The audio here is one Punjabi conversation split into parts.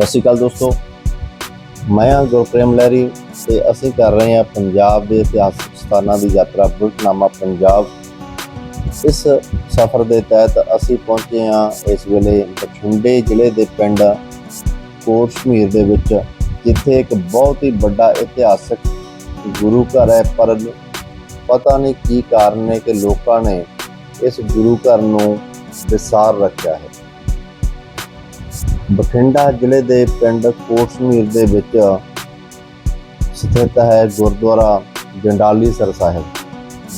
ਸਤਿ ਸ਼੍ਰੀ ਅਕਾਲ ਦੋਸਤੋ। ਮੈਂ ਹਾਂ ਗੁਰਪ੍ਰੇਮ ਲਹਿਰੀ ਤੇ ਅਸੀਂ ਕਰ ਰਹੇ ਹਾਂ ਪੰਜਾਬ ਦੇ ਇਤਿਹਾਸਕ ਸਥਾਨਾਂ ਦੀ ਯਾਤਰਾ, ਬੁਲਟਨਾਮਾ ਪੰਜਾਬ। ਇਸ ਸਫ਼ਰ ਦੇ ਤਹਿਤ ਅਸੀਂ ਪਹੁੰਚੇ ਹਾਂ ਇਸ ਵੇਲੇ ਬਠਿੰਡੇ ਜ਼ਿਲ੍ਹੇ ਦੇ ਪਿੰਡ ਕੋਟ ਸ਼ਮੀਰ ਦੇ ਵਿੱਚ, ਜਿੱਥੇ ਇੱਕ ਬਹੁਤ ਹੀ ਵੱਡਾ ਇਤਿਹਾਸਕ ਗੁਰੂ ਘਰ ਹੈ। ਪਰ ਪਤਾ ਨਹੀਂ ਕੀ ਕਾਰਨ ਨੇ ਕਿ ਲੋਕਾਂ ਨੇ ਇਸ ਗੁਰੂ ਘਰ ਨੂੰ ਵਿਸਾਰ ਰੱਖਿਆ ਹੈ। ਬਠਿੰਡਾ ਜ਼ਿਲ੍ਹੇ ਦੇ ਪਿੰਡ ਕੋਟਸ਼ਮੀਰ ਦੇ ਵਿੱਚ ਸਥਿਤ ਹੈ ਗੁਰਦੁਆਰਾ ਜੰਡਾਲੀ ਸਰ ਸਾਹਿਬ,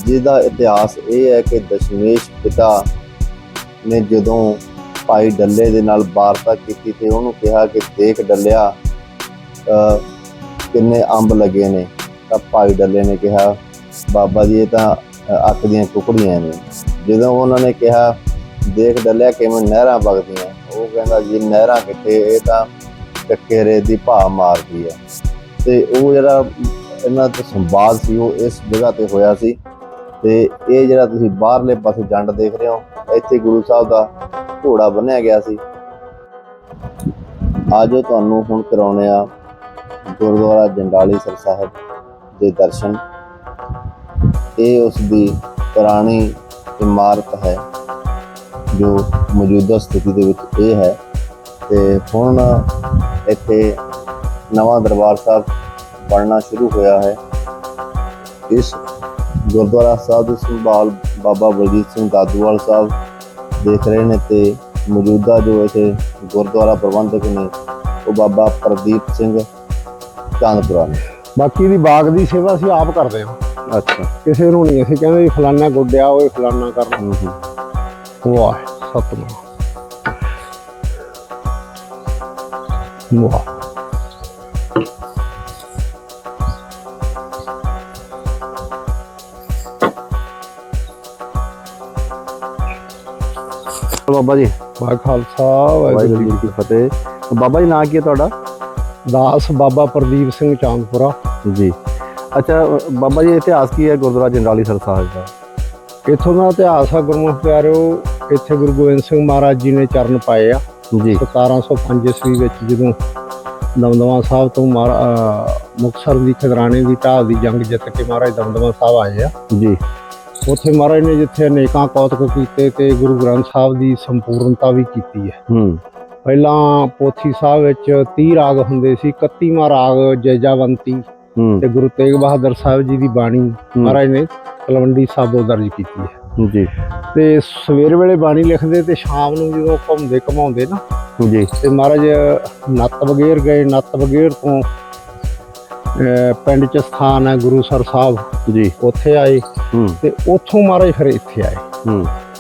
ਜਿਹਦਾ ਇਤਿਹਾਸ ਇਹ ਹੈ ਕਿ ਦਸ਼ਮੇਸ਼ ਪਿਤਾ ਨੇ ਜਦੋਂ ਭਾਈ ਡੱਲੇ ਦੇ ਨਾਲ ਵਾਰਤਾ ਕੀਤੀ ਤੇ ਉਹਨੂੰ ਕਿਹਾ ਕਿ ਦੇਖ ਡੱਲਿਆ ਕਿੰਨੇ ਅੰਬ ਲੱਗੇ ਨੇ, ਤਾਂ ਭਾਈ ਡੱਲੇ ਨੇ ਕਿਹਾ, ਬਾਬਾ ਜੀ, ਇਹ ਤਾਂ, ਅਹ ਅੱਖ ਦੀਆਂ ਕੁਕੜੀਆਂ ਨੇ। ਜਦੋਂ ਉਹਨਾਂ ਨੇ ਕਿਹਾ ਦੇਖ ਡੱਲਿਆ ਕਿਵੇਂ ਨਹਿਰਾਂ ਵਗਦੀਆਂ। ਉਹ ਕਹਿੰਦਾ, ਜੀ, ਨਹਿਰਾਂ ਕਿੱਥੇ? ਇਹ ਤਾਂ ਕੱਕੇਰੇ ਦੀ ਭਾ ਮਾਰਦੀ ਹੈ ਤੇ ਉਹ ਜਿਹੜਾ ਇਹਨਾਂ ਦਾ ਸੰਵਾਦ ਸੀ, ਉਹ ਇਸ ਜਗ੍ਹਾ ਤੇ ਹੋਇਆ ਸੀ। ਤੇ ਇਹ ਜਿਹੜਾ ਤੁਸੀਂ ਬਾਹਰਲੇ ਪਾਸੇ ਜੰਡ ਦੇਖ ਰਹੇ ਹੋ, ਇੱਥੇ ਗੁਰੂ ਸਾਹਿਬ ਦਾ ਘੋੜਾ ਬੰਨਿਆ ਗਿਆ ਸੀ। ਆਜੋ ਤੁਹਾਨੂੰ ਹੁਣ ਕਰਾਉਣੇ ਆ ਗੁਰਦੁਆਰਾ ਜੰਡਾਲੀ ਸਰ ਸਾਹਿਬ ਦੇ ਦਰਸ਼ਨ। ਇਹ ਉਸ ਦੀ ਪੁਰਾਣੀ ਇਮਾਰਤ ਹੈ। ਜੋ ਮੌਜੂਦਾ ਸਥਿਤੀ ਦੇ ਵਿੱਚ ਇਹ ਹੈ ਤੇ ਹੁਣ ਇੱਥੇ ਨਵਾਂ ਦਰਬਾਰ ਸਾਹਿਬ ਬਣਨਾ ਸ਼ੁਰੂ ਹੋਇਆ ਹੈ। ਇਸ ਗੁਰਦੁਆਰਾ ਸਾਹਿਬ ਦੀ ਸੰਭਾਲ ਬਾਬਾ ਬਲਜੀਤ ਸਿੰਘ ਦਾਦੂਵਾਲ ਸਾਹਿਬ ਦੇਖ ਰਹੇ ਨੇ ਤੇ ਮੌਜੂਦਾ ਜੋ ਇੱਥੇ ਗੁਰਦੁਆਰਾ ਪ੍ਰਬੰਧਕ ਨੇ ਉਹ ਬਾਬਾ ਪ੍ਰਦੀਪ ਸਿੰਘ ਚਾਂਦਪੁਰਾ ਨੇ। ਬਾਕੀ ਦੀ ਬਾਗ ਦੀ ਸੇਵਾ ਅਸੀਂ ਆਪ ਕਰਦੇ ਹਾਂ। ਅੱਛਾ। ਕਿਸੇ ਨੂੰ ਨਹੀਂ ਅਸੀਂ ਕਹਿੰਦੇ ਫਲਾਨਾ ਗੁੱਡਿਆ ਓਏ ਫਲਾਨਾ ਕਰਨਾ। ਵਾਹ ਸਤਨਾਮ ਵਾਹ ਬਾਬਾ ਜੀ ਵਾਹ ਖਾਲਸਾ ਵਾਹਿਗੁਰੂ ਜੀ ਜੀ ਕੀ ਫਤਿਹ ਬਾਬਾ ਜੀ ਨਾਂ ਕੀ ਹੈ ਤੁਹਾਡਾ ਦਾਸ ਬਾਬਾ ਪ੍ਰਦੀਪ ਸਿੰਘ ਚਾਂਦਪੁਰਾ ਜੀ ਅੱਛਾ ਬਾਬਾ ਜੀ ਇਤਿਹਾਸ ਕੀ ਹੈ ਗੁਰਦੁਆਰਾ ਜੰਡਾਲੀ ਸਰ ਸਾਹਿਬ ਦਾ ਇੱਥੋਂ ਦਾ ਇਤਿਹਾਸ ਆ ਗੁਰਮੁਖ ਪਿਆਰਿਓ ਇੱਥੇ ਗੁਰੂ ਗੋਬਿੰਦ ਸਿੰਘ ਮਹਾਰਾਜ ਜੀ ਨੇ ਚਰਨ ਪਾਏ ਆ। ਜੀ। 1705 ਈਸਵੀ ਵਿੱਚ ਜਦੋਂ ਦਮਦਮਾ ਸਾਹਿਬ ਤੋਂ ਮੁਕਤਸਰ ਦੀ ਖਦਰਾਣੇ ਦੀ ਢਾਬ ਦੀ ਜੰਗ ਜਿੱਤ ਕੇ ਮਹਾਰਾਜ ਦਮਦਮਾ ਸਾਹਿਬ ਆਏ ਆ। ਜੀ। ਉੱਥੇ ਮਹਾਰਾਜ ਨੇ ਜਿੱਥੇ ਅਨੇਕਾਂ ਕੌਤਕ ਕੀਤੇ ਤੇ ਗੁਰੂ ਗ੍ਰੰਥ ਸਾਹਿਬ ਦੀ ਸੰਪੂਰਨਤਾ ਵੀ ਕੀਤੀ ਹੈ। ਹੂੰ। ਪਹਿਲਾਂ ਪੋਥੀ ਸਾਹਿਬ ਵਿੱਚ 30 ਰਾਗ ਹੁੰਦੇ ਸੀ 31ਵਾਂ ਰਾਗ ਜੈਜਾਵੰਤੀ ਤੇ ਗੁਰੂ ਤੇਗ ਬਹਾਦਰ ਸਾਹਿਬ ਜੀ ਦੀ ਬਾਣੀ ਮਹਾਰਾਜ ਨੇ ਤਲਵੰਡੀ ਸਾਬੋ ਦਰਜ ਕੀਤੀ ਹੈ। ਜੀ। ਤੇ ਸਵੇਰ ਵੇਲੇ ਬਾਣੀ ਲਿਖਦੇ ਤੇ ਸ਼ਾਮ ਨੂੰ ਜਦੋਂ ਘੁੰਮਦੇ ਘਮਾਉਂਦੇ ਨਾ ਜੀ। ਤੇ ਮਹਾਰਾਜ ਨੱਤ ਬਗੇਰ ਗਏ ਨੱਤ ਬਗੇਰ ਤੋਂ ਪਿੰਡ ਚ ਸਥਾਨ ਹੈ ਗੁਰੂਸਰ ਸਾਹਿਬ। ਜੀ। ਉੱਥੇ ਆਏ। ਤੇ ਉੱਥੋਂ ਮਹਾਰਾਜ ਫਿਰ ਇੱਥੇ ਆਏ।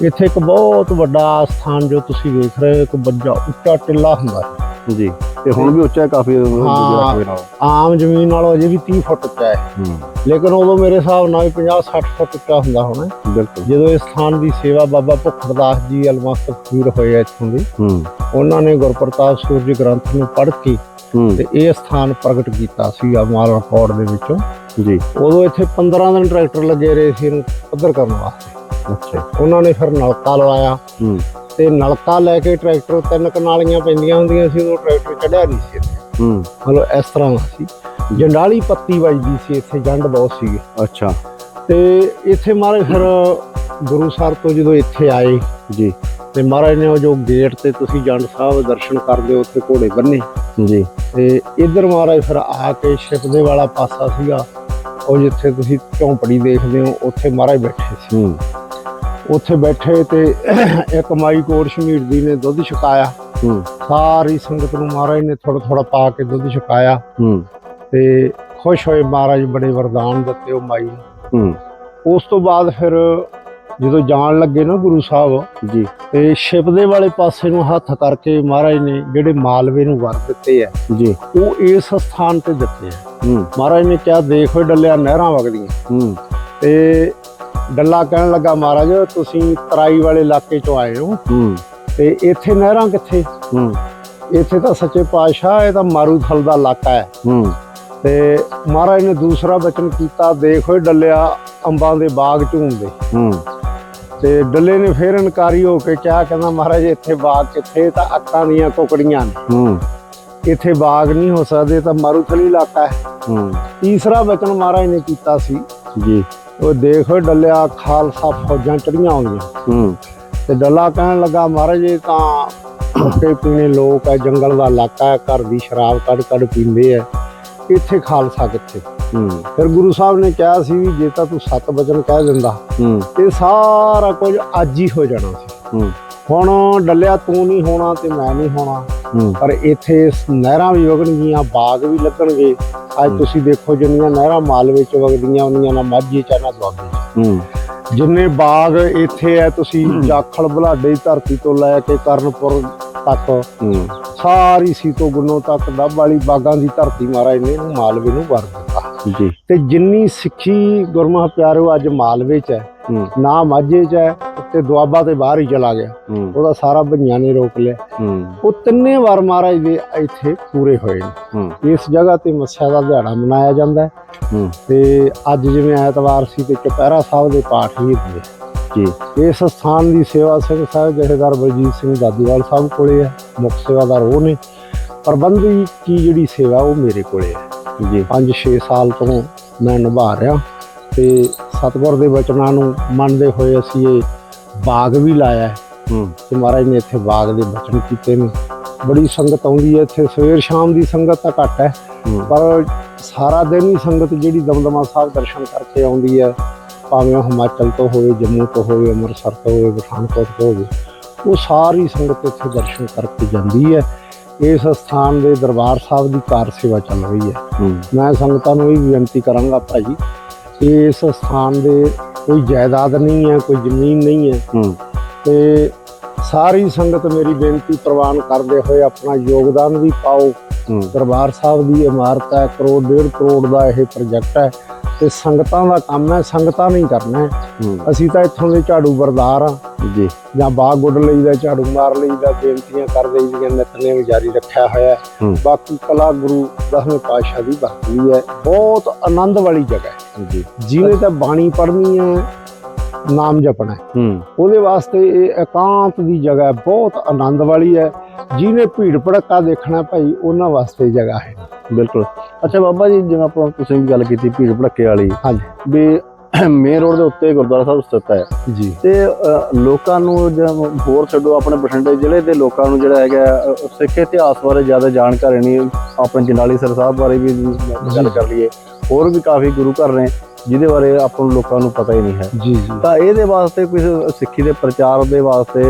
ਇੱਥੇ ਇੱਕ ਬਹੁਤ ਵੱਡਾ ਸਥਾਨ ਜੋ ਤੁਸੀਂ ਵੇਖ ਰਹੇ ਹੋ ਇੱਕ ਵੱਡਾ ਉੱਚਾ ਟਿੱਲਾ ਹੁੰਦਾ। ਹੈ ਜੀ। ਤੇ ਹੁਣ ਵੀ ਉੱਚਾ ਹੈ ਕਾਫੀ ਹਾਂ। ਨਾਲੋਂ ਆਮ ਜ਼ਮੀਨ ਨਾਲੋਂ ਅਜੇ ਵੀ 30 ਫੁੱਟ ਉੱਚਾ ਹੈ। ਹੂੰ। ਲੇਕਿਨ ਉਦੋਂ ਮੇਰੇ ਹਿਸਾਬ ਨਾਲ ਵੀ 50 60 ਫੁੱਟ ਉੱਚਾ ਹੁੰਦਾ ਹੋਣਾ। ਬਿਲਕੁਲ। ਜਦੋਂ ਇਸ ਸਥਾਨ ਦੀ ਸੇਵਾ ਬਾਬਾ ਭੁੱਖਰਦਾਸ ਜੀ ਅਲਮਸਤ ਫਕੀਰ ਹੋਏ ਆ ਇੱਥੋਂ ਦੇ ਹੂੰ। ਉਹਨਾਂ ਨੇ ਗੁਰਪ੍ਰਤਾਪ ਸੂਰਜ ਗ੍ਰੰਥ ਨੂੰ ਪੜ੍ਹ ਕੇ ਹੂੰ। ਤੇ ਇਹ ਸਥਾਨ ਪ੍ਰਗਟ ਕੀਤਾ ਸੀ ਮਾਲ ਰਿਕਾਰਡ ਦੇ ਵਿੱਚੋਂ। ਜੀ। ਉਦੋਂ ਇੱਥੇ 15 ਦਿਨ ਟਰੈਕਟਰ ਲੱਗੇ ਰਹੇ ਸੀ ਇਹਨੂੰ ਪੱਧਰ ਕਰਨ ਵਾਸਤੇ। ਅੱਛਾ। ਉਹਨਾਂ ਨੇ ਫਿਰ ਨਲਕਾ ਲਵਾਇਆ। ਹੂੰ। ਤੇ ਨਲਕਾ ਲੈ ਕੇ ਟਰੈਕਟਰ ਤਿੰਨ ਕਨਾਲੀਆਂ ਪੈਂਦੀਆਂ ਹੁੰਦੀਆਂ ਸੀ ਉਦੋਂ ਟਰੈਕਟਰ ਚੜਿਆ ਨਹੀਂ ਸੀ ਇੱਥੇ। ਹੂੰ। ਮਤਲਬ ਇਸ ਤਰ੍ਹਾਂ ਸੀ। ਜੰਡਾਲੀ ਪੱਤੀ ਵੱਜਦੀ ਸੀ ਇੱਥੇ ਜੰਡ ਬਹੁਤ ਸੀਗੇ। ਅੱਛਾ। ਤੇ ਇੱਥੇ ਮਹਾਰਾਜ ਫਿਰ ਗੁਰੂ ਸਾਹਿਬ ਤੋਂ ਜਦੋਂ ਇੱਥੇ ਆਏ ਜੀ। ਤੇ ਮਹਾਰਾਜ ਨੇ ਉਹ ਜੋ ਗੇਟ ਤੇ ਤੁਸੀਂ ਜੰਡ ਸਾਹਿਬ ਦਰਸ਼ਨ ਕਰਦੇ ਹੋ ਉੱਥੇ ਘੋੜੇ ਬੰਨੇ। ਜੀ। ਤੇ ਇਧਰ ਮਹਾਰਾਜ ਫਿਰ ਆ ਕੇ ਛਿਪਦੇ ਵਾਲਾ ਪਾਸਾ ਸੀਗਾ ਉਹ ਜਿੱਥੇ ਤੁਸੀਂ ਝੌਂਪੜੀ ਦੇਖਦੇ ਹੋ ਉੱਥੇ ਮਹਾਰਾਜ ਬੈਠੇ ਸੀ। ਹੂੰ। ਉੱਥੇ ਬੈਠੇ ਤੇ ਇੱਕ ਮਾਈ ਕੋਟ ਸ਼ਮੀਰ ਦੀ ਨੇ ਦੁੱਧ ਛਕਾਇਆ। ਹੂੰ। ਸਾਰੀ ਸੰਗਤ ਨੂੰ ਮਹਾਰਾਜ ਨੇ ਥੋੜਾ ਥੋੜਾ ਪਾ ਕੇ ਦੁੱਧ ਛਕਾਇਆ। ਹੂੰ। ਤੇ ਖੁਸ਼ ਹੋਏ ਮਹਾਰਾਜ ਬੜੇ ਵਰਦਾਨ ਦਿੱਤੇ ਉਹ ਮਾਈ ਨੂੰ। ਹੂੰ। ਉਸ ਤੋਂ ਬਾਅਦ ਫਿਰ ਜਦੋਂ ਜਾਣ ਲੱਗੇ ਨਾ ਗੁਰੂ ਸਾਹਿਬ ਜੀ। ਤੇ ਛਿਪਦੇ ਵਾਲੇ ਪਾਸੇ ਨੂੰ ਹੱਥ ਕਰਕੇ ਮਹਾਰਾਜ ਨੇ ਜਿਹੜੇ ਮਾਲਵੇ ਨੂੰ ਵਰ ਦਿੱਤੇ ਆ ਜੀ। ਉਹ ਇਸ ਸਥਾਨ ਤੇ ਦਿੱਤੇ ਆ। ਹੂੰ। ਮਹਾਰਾਜ ਨੇ ਕਿਹਾ ਦੇਖੋ ਡੱਲਿਆ ਨਹਿਰਾਂ ਵਗਦੀਆਂ। ਹੂੰ। ਤੇ ਡੱਲਾ ਕਹਿਣ ਲੱਗਾ ਮਹਾਰਾਜ ਤੁਸੀਂ ਤਰਾਈ ਵਾਲੇ ਇਲਾਕੇ ਚੋਂ ਆਏ ਹੋ। ਹੂੰ। ਤੇ ਇੱਥੇ ਨਹਿਰਾਂ ਕਿੱਥੇ? ਹੂੰ। ਇੱਥੇ ਤਾਂ ਸੱਚੇ ਪਾਤਸ਼ਾਹ ਇਹ ਤਾਂ ਮਾਰੂਥਲ ਦਾ ਇਲਾਕਾ ਹੈ। ਹੂੰ। ਤੇ ਮਹਾਰਾਜ ਨੇ ਦੂਸਰਾ ਬਚਨ ਕੀਤਾ ਦੇਖੋ ਡੱਲਿਆ ਅੰਬਾਂ ਦੇ ਬਾਗ ਝੂਮਦੇ ਹੂੰ। ਤੇ ਡੱਲੇ ਨੇ ਫੇਰ ਇਨਕਾਰੀ ਹੋ ਕੇ ਕਿਹਾ ਕਹਿੰਦਾ ਮਹਾਰਾਜ ਇੱਥੇ ਬਾਗ ਕਿੱਥੇ? ਤਾਂ ਅੱਖਾਂ ਦੀਆਂ ਕੁਕੜੀਆਂ ਨੇ। ਹੂੰ। ਇੱਥੇ ਬਾਗ ਨਹੀਂ ਹੋ ਸਕਦੇ ਤਾਂ ਮਾਰੂਥਲੀ ਇਲਾਕਾ ਹੈ। ਹੂੰ। ਤੀਸਰਾ ਬਚਨ ਮਹਾਰਾਜ ਨੇ ਕੀਤਾ ਸੀ। ਜੀ। ਉਹ ਦੇਖੋ ਡੱਲਿਆ ਖਾਲਸਾ ਫੌਜਾਂ ਚੜੀਆਂ ਆਉਂਦੀਆਂ ਹੂੰ। ਤੇ ਡੱਲਾ ਕਹਿਣ ਲੱਗਾ ਮਹਾਰਾਜ ਇਹ ਤਾਂ ਭੁੱਖੇ ਪੀਣੇ ਲੋਕ ਹੈ ਜੰਗਲ ਦਾ ਇਲਾਕਾ ਹੈ ਘਰ ਦੀ ਸ਼ਰਾਬ ਕੱਢ ਕੱਢ ਪੀਂਦੇ ਆ। ਇੱਥੇ ਖਾਲਸਾ ਕਿੱਥੇ? ਹੂੰ। ਫਿਰ ਗੁਰੂ ਸਾਹਿਬ ਨੇ ਕਿਹਾ ਸੀ ਵੀ ਜੇ ਤਾਂ ਤੂੰ ਸੱਤ ਵਚਨ ਕਹਿ ਦਿੰਦਾ ਹੂੰ। ਇਹ ਸਾਰਾ ਕੁਝ ਅੱਜ ਹੀ ਹੋ ਜਾਣਾ ਸੀ। ਹੂੰ। ਹੁਣ ਡੱਲਿਆ ਤੂੰ ਨਹੀਂ ਹੋਣਾ ਤੇ ਮੈਂ ਨਹੀਂ ਹੋਣਾ। ਪਰ ਇੱਥੇ ਨਹਿਰਾਂ ਵੀ ਵਗਣਗੀਆਂ ਬਾਗ ਵੀ ਲੱਗਣਗੇ। ਅੱਜ। ਤੁਸੀਂ ਦੇਖੋ ਜਿੰਨੀਆਂ ਨਹਿਰਾਂ ਮਾਲਵੇ ਚ ਵਗਦੀਆਂ ਉਹਨੀਆਂ ਨਾ ਮਾਝੀ ਚ ਨਾ ਦੁਆਬੇ ਚ। ਜਿੰਨੇ ਬਾਗ ਇੱਥੇ ਹੈ ਤੁਸੀਂ ਜਾਖਲ ਬਲਾਡੇ ਦੀ ਧਰਤੀ ਤੋਂ ਲੈ ਕੇ ਕਰਨਪੁਰ ਤੱਕ ਸਾਰੀ ਸੀਤੋ ਗੁੰਨੋ ਤੱਕ ਡੱਬ ਵਾਲੀ ਬਾਗਾਂ ਦੀ ਧਰਤੀ ਮਹਾਰਾਜ ਨੇ ਮਾਲਵੇ ਨੂੰ ਵਰ ਦਿੱਤਾ। ਜੀ। ਤੇ ਜਿੰਨੀ ਸਿੱਖੀ ਗੁਰਮੁਖ ਪਿਆਰਿਓ ਅੱਜ ਮਾਲਵੇ ਚ ਹੂੰ ਨਾ ਮਾਝੇ ਚ ਹੈ ਤੇ ਦੁਆਬਾ ਤੇ ਬਾਹਰ ਹੀ ਚਲਾ ਗਿਆ। ਉਹਦਾ ਸਾਰਾ ਭਈਆਂ ਨੇ ਰੋਕ ਲਿਆ। ਉਹ ਤਿੰਨੇ ਵਾਰ ਮਹਾਰਾਜ ਦੇ ਇੱਥੇ ਪੂਰੇ ਹੋਏ ਨੇ। ਇਸ ਜਗ੍ਹਾ ਤੇ ਮੱਸਿਆ ਦਾ ਦਿਹਾੜਾ ਮਨਾਇਆ ਜਾਂਦਾ ਹੈ। ਤੇ ਅੱਜ ਜਿਵੇਂ ਐਤਵਾਰ ਸੀ ਤੇ ਚੁਪਹਿਰਾ ਸਾਹਿਬ ਦੇ ਪਾਠ ਵੀ ਹੁੰਦੇ ਜੀ। ਇਸ ਸਥਾਨ ਦੀ ਸੇਵਾ ਸਿੰਘ ਸਾਹਿਬ ਜਥੇਦਾਰ ਬਲਜੀਤ ਸਿੰਘ ਦਾਦੀਵਾਲ ਸਾਹਿਬ ਕੋਲੇ ਹੈ। ਮੁੱਖ ਸੇਵਾਦਾਰ ਉਹ ਨੇ। ਪ੍ਰਬੰਧੀ ਕੀ ਜਿਹੜੀ ਸੇਵਾ ਉਹ ਮੇਰੇ ਕੋਲੇ ਹੈ। ਜੀ। 5-6 ਸਾਲ ਤੋਂ ਮੈਂ ਨਿਭਾ ਰਿਹਾ। ਤੇ ਸਤਿਗੁਰ ਦੇ ਬਚਨਾਂ ਨੂੰ ਮੰਨਦੇ ਹੋਏ ਅਸੀਂ ਇਹ ਬਾਗ ਵੀ ਲਾਇਆ ਹੈ। ਹੂੰ। ਤੇ ਮਹਾਰਾਜ ਨੇ ਇੱਥੇ ਬਾਗ ਦੇ ਬਚਨ ਕੀਤੇ ਨੇ। ਬੜੀ ਸੰਗਤ ਆਉਂਦੀ ਹੈ ਇੱਥੇ। ਸਵੇਰ ਸ਼ਾਮ ਦੀ ਸੰਗਤ ਤਾਂ ਘੱਟ ਹੈ। ਪਰ ਸਾਰਾ ਦਿਨ ਹੀ ਸੰਗਤ ਜਿਹੜੀ ਦਮਦਮਾ ਸਾਹਿਬ ਦਰਸ਼ਨ ਕਰਕੇ ਆਉਂਦੀ ਹੈ। ਭਾਵੇਂ ਹਿਮਾਚਲ ਤੋਂ ਹੋਵੇ ਜੰਮੂ ਤੋਂ ਹੋਵੇ ਅੰਮ੍ਰਿਤਸਰ ਤੋਂ ਹੋਵੇ ਪਠਾਨਕੋਟ ਤੋਂ ਹੋਵੇ ਉਹ ਸਾਰੀ ਸੰਗਤ ਇੱਥੇ ਦਰਸ਼ਨ ਕਰਕੇ ਜਾਂਦੀ ਹੈ। ਇਸ ਸਥਾਨ ਦੇ ਦਰਬਾਰ ਸਾਹਿਬ ਦੀ ਕਾਰ ਸੇਵਾ ਚੱਲ ਰਹੀ ਹੈ। ਮੈਂ ਸੰਗਤਾਂ ਨੂੰ ਇਹ ਬੇਨਤੀ ਕਰਾਂਗਾ ਭਾਜੀ ਇਸ ਸਥਾਨ ਦੇ ਕੋਈ ਜਾਇਦਾਦ ਨਹੀਂ ਹੈ ਕੋਈ ਜ਼ਮੀਨ ਨਹੀਂ ਹੈ। ਤੇ ਸਾਰੀ ਸੰਗਤ ਮੇਰੀ ਬੇਨਤੀ ਪ੍ਰਵਾਨ ਕਰਦੇ ਹੋਏ ਆਪਣਾ ਯੋਗਦਾਨ ਵੀ ਪਾਓ। ਦਰਬਾਰ ਸਾਹਿਬ ਦੀ ਇਮਾਰਤ ਹੈ ਕਰੋੜ ਡੇਢ ਕਰੋੜ ਦਾ ਇਹ ਪ੍ਰੋਜੈਕਟ ਹੈ ਤੇ ਸੰਗਤਾਂ ਦਾ ਕੰਮ ਹੈ ਸੰਗਤਾਂ ਨਹੀਂ ਕਰਨਾ ਅਸੀਂ ਤਾਂ ਇੱਥੋਂ ਦੇ ਝਾੜੂ ਬਰਦਾਰ ਆ ਜੀ। ਜਾਂ ਬਾਗ ਗੁੱਡ ਲਈਦਾ ਝਾੜੂ ਮਾਰ ਲਈਦਾ ਬੇਨਤੀਆਂ ਕਰ ਦਈਦੀਆਂ ਨਿਤਨੇਮ ਜਾਰੀ ਰੱਖਿਆ ਹੋਇਆ। ਬਾਕੀ ਕਲਾ ਗੁਰੂ ਦਸਵੇਂ ਪਾਤਸ਼ਾਹ ਦੀ ਬਖਸ਼ੀ ਹੈ। ਬਹੁਤ ਆਨੰਦ ਵਾਲੀ ਜਗ੍ਹਾ ਹੈ। ਜਿਹਨੇ ਤਾਂ ਬਾਣੀ ਪੜ੍ਹਨੀ ਹੈ ਨਾਮ ਜਪਣਾ ਉਹਦੇ ਵਾਸਤੇ ਇਹ ਇਕਾਂਤ ਦੀ ਜਗ੍ਹਾ ਹੈ, ਬਹੁਤ ਆਨੰਦ ਵਾਲੀ ਹੈ। ਜਿਹਨੇ ਭੀੜ ਭੜੱਕਾ ਦੇਖਣਾ ਭਾਈ ਉਹਨਾਂ ਵਾਸਤੇ ਜਗ੍ਹਾ ਹੈ। ਬਿਲਕੁਲ। ਅੱਛਾ ਬਾਬਾ ਜੀ ਜਿਵੇਂ ਆਪਾਂ ਤੁਸੀਂ ਵੀ ਗੱਲ ਕੀਤੀ ਭੀੜ ਭੜੱਕੇ ਵਾਲੀ ਹਾਂਜੀ। ਵੀ ਮੇਨ ਰੋਡ ਦੇ ਉੱਤੇ ਗੁਰਦੁਆਰਾ ਸਾਹਿਬ ਸਥਿਤ ਹੈ। ਜੀ। ਤੇ ਲੋਕਾਂ ਨੂੰ ਜਾਂ ਹੋਰ ਛੱਡੋ ਆਪਣੇ ਬਠਿੰਡੇ ਜ਼ਿਲ੍ਹੇ ਦੇ ਲੋਕਾਂ ਨੂੰ ਜਿਹੜਾ ਹੈਗਾ ਸਿੱਖ ਇਤਿਹਾਸ ਬਾਰੇ ਜ਼ਿਆਦਾ ਜਾਣਕਾਰੀ ਨਹੀਂ ਆਪਣੇ ਜੰਡਾਲੀ ਸਰ ਸਾਹਿਬ ਬਾਰੇ ਵੀ ਗੱਲ ਕਰ ਲਈਏ। ਹੋਰ ਵੀ ਕਾਫੀ ਗੁਰੂ ਘਰ ਨੇ ਜਿਹਦੇ ਬਾਰੇ ਆਪਾਂ ਨੂੰ ਲੋਕਾਂ ਨੂੰ ਪਤਾ ਹੀ ਨਹੀਂ ਹੈ। ਜੀ ਜੀ। ਤਾਂ ਇਹਦੇ ਵਾਸਤੇ ਕੁਝ ਸਿੱਖੀ ਦੇ ਪ੍ਰਚਾਰ ਦੇ ਵਾਸਤੇ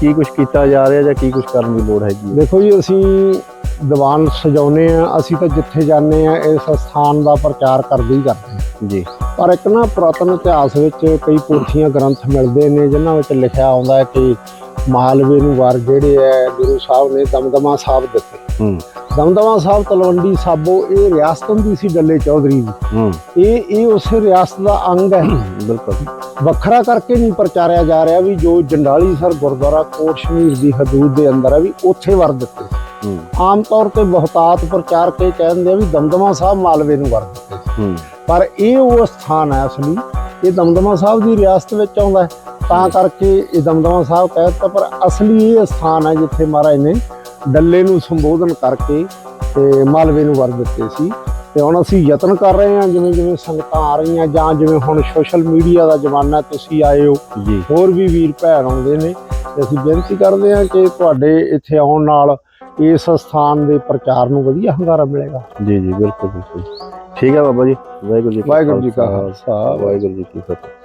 ਕੀ ਕੁਝ ਕੀਤਾ ਜਾ ਰਿਹਾ ਜਾਂ ਕੀ ਕੁਝ ਕਰਨ ਦੀ ਲੋੜ ਹੈਗੀ? ਦੇਖੋ ਜੀ ਅਸੀਂ ਦੀਵਾਨ ਸਜਾਉਨੇ ਆ ਅਸੀਂ ਤਾਂ ਜਿੱਥੇ ਜਾਂਦੇ ਆ ਇਸ ਸਥਾਨ ਦਾ ਪ੍ਰਚਾਰ ਕਰਦੇ ਹੀ ਕਰਦੇ ਜੀ। ਪਰ ਇੱਕ ਨਾ ਪੁਰਾਤਨ ਇਤਿਹਾਸ ਵਿੱਚ ਕਈ ਪੋਥੀਆਂ ਗ੍ਰੰਥ ਮਿਲਦੇ ਨੇ ਜਿਨ੍ਹਾਂ ਵਿੱਚ ਲਿਖਿਆ ਆਉਂਦਾ ਹੈ ਕਿ ਮਾਲਵੇ ਨੂੰ ਵਰ ਜਿਹੜੇ ਹੈ ਗੁਰੂ ਸਾਹਿਬ ਨੇ ਦਮਦਮਾ ਸਾਹਿਬ ਦਿੱਤੇ। ਹੂੰ। ਦਮਦਮਾ ਸਾਹਿਬ ਤਲਵੰਡੀ ਸਾਬੋ ਇਹ ਰਿਆਸਤ ਹੁੰਦੀ ਸੀ ਡੱਲੇ ਚੌਧਰੀ ਦੀ। ਹੂੰ। ਇਹ ਇਹ ਉਸੇ ਰਿਆਸਤ ਦਾ ਅੰਗ ਹੈ। ਬਿਲਕੁਲ। ਵੱਖਰਾ ਕਰਕੇ ਨਹੀਂ ਪ੍ਰਚਾਰਿਆ ਜਾ ਰਿਹਾ ਵੀ ਜੋ ਜੰਡਾਲੀ ਸਰ ਗੁਰਦੁਆਰਾ ਕੋਟ ਸ਼ਮੀਰ ਦੀ ਹਦੂਦ ਦੇ ਅੰਦਰ ਹੈ ਵੀ ਉੱਥੇ ਵਰ ਦਿੱਤੇ। ਹੂੰ। ਆਮ ਤੌਰ ਤੇ ਬਹੁਤਾਤ ਪ੍ਰਚਾਰ ਕੇ ਕਹਿੰਦੇ ਆ ਵੀ ਦਮਦਮਾ ਸਾਹਿਬ ਮਾਲਵੇ ਨੂੰ ਵਰ ਦਿੱਤੇ। ਪਰ ਇਹ ਉਹ ਸਥਾਨ ਹੈ ਅਸਲੀ ਇਹ ਦਮਦਮਾ ਸਾਹਿਬ ਦੀ ਰਿਆਸਤ ਵਿੱਚ ਆਉਂਦਾ ਹੈ। ਤਾਂ ਕਰਕੇ ਇਹ ਦਮਦਮਾ ਸਾਹਿਬ ਕਹਿਤਾ ਪਰ ਅਸਲੀ ਇਹ ਸਥਾਨ ਹੈ ਜਿੱਥੇ ਮਹਾਰਾਜ ਨੇ ਡੱਲੇ ਨੂੰ ਸੰਬੋਧਨ ਕਰਕੇ ਤੇ ਮਾਲਵੇ ਨੂੰ ਵਰ ਦਿੱਤੇ ਸੀ। ਤੇ ਹੁਣ ਅਸੀਂ ਯਤਨ ਕਰ ਰਹੇ ਹਾਂ ਜਿਵੇਂ ਜਿਵੇਂ ਸੰਗਤਾਂ ਆ ਰਹੀਆਂ ਜਾਂ ਜਿਵੇਂ ਹੁਣ ਸੋਸ਼ਲ ਮੀਡੀਆ ਦਾ ਜ਼ਮਾਨਾ ਤੁਸੀਂ ਆਏ ਹੋ। ਹੋਰ ਵੀ ਵੀਰ ਭੈਣ ਆਉਂਦੇ ਨੇ। ਤੇ ਅਸੀਂ ਬੇਨਤੀ ਕਰਦੇ ਹਾਂ ਕਿ ਤੁਹਾਡੇ ਇੱਥੇ ਆਉਣ ਨਾਲ ਇਸ ਸਥਾਨ ਦੇ ਪ੍ਰਚਾਰ ਨੂੰ ਵਧੀਆ ਹੁੰਗਾਰਾ ਮਿਲੇਗਾ। ਜੀ ਜੀ ਬਿਲਕੁਲ ਬਿਲਕੁਲ। ਠੀਕ ਹੈ ਬਾਬਾ ਜੀ ਵਾਹਿਗੁਰੂ ਜੀ ਵਾਹਿਗੁਰੂ ਜੀ ਕਾ ਖਾਲਸਾ। ਵਾਹਿਗੁਰੂ ਜੀ ਕੀ ਫਤਿਹ।